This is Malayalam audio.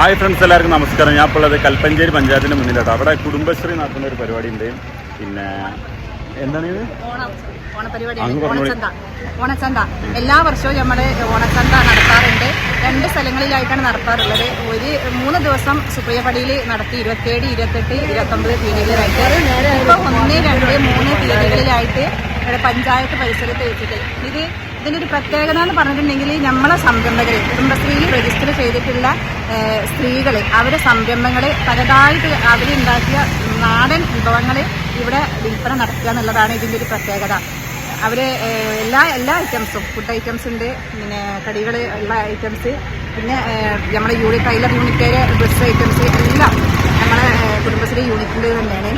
ഹായ് ഫ്രണ്ട്സ് എല്ലാവർക്കും നമസ്കാരം. ഞാൻ ഇപ്പോൾ ഉള്ളത് കൽപ്പഞ്ചേരി പഞ്ചായത്തിന്റെ മുന്നിലാട്ടോ. അവിടെ കുടുംബശ്രീ നടത്തുന്ന ഒരു പരിപാടി ഉണ്ട് പിന്നെ എന്താണ് ഇത്? ഓണപരിപാടി. ഓണച്ചന്ത. ഓണച്ചന്ത. എല്ലാ വർഷവും നമ്മുടെ ഓണച്ചന്ത നടത്താറുണ്ട്. രണ്ട് സ്ഥലങ്ങളിലായിട്ടാണ് നടത്താറുള്ളത്. ഒരു മൂന്ന് ദിവസം സുപ്രിയപടിയിൽ നടത്തി ഇരുപത്തിയേഴ് ഇരുപത്തെട്ട് ഇരുപത്തൊമ്പത് തീയതികളിലായിട്ട് ഇപ്പൊ ഒന്ന് രണ്ട് മൂന്ന് തീയതികളിലായിട്ട് ഇവിടെ പഞ്ചായത്ത് പരിസരത്ത് വെച്ചിട്ട് ഇത് ഇതിന്റെ ഒരു പ്രത്യേകത എന്ന് പറഞ്ഞിട്ടുണ്ടെങ്കിൽ നമ്മളെ സംരംഭകർ കുടുംബശ്രീയിൽ രജിസ്റ്റർ ചെയ്തിട്ടുള്ള സ്ത്രീകൾ അവരെ സംരംഭങ്ങൾ തനതായിട്ട് അവരുണ്ടാക്കിയ നാടൻ വിഭവങ്ങൾ ഇവിടെ വിൽപ്പന നടത്തുക എന്നുള്ളതാണ് ഇതിന്റെ ഒരു പ്രത്യേകത. അവർ എല്ലാ എല്ലാ ഐറ്റംസും ഫുഡ് ഐറ്റംസ് ഉണ്ട് പിന്നെ കടികൾ ഉള്ള ഐറ്റംസ് പിന്നെ നമ്മുടെ unit tailor unit dress items എല്ലാം നമ്മുടെ കുടുംബശ്രീ യൂണിറ്റിന്റെ തന്നെയാണ്.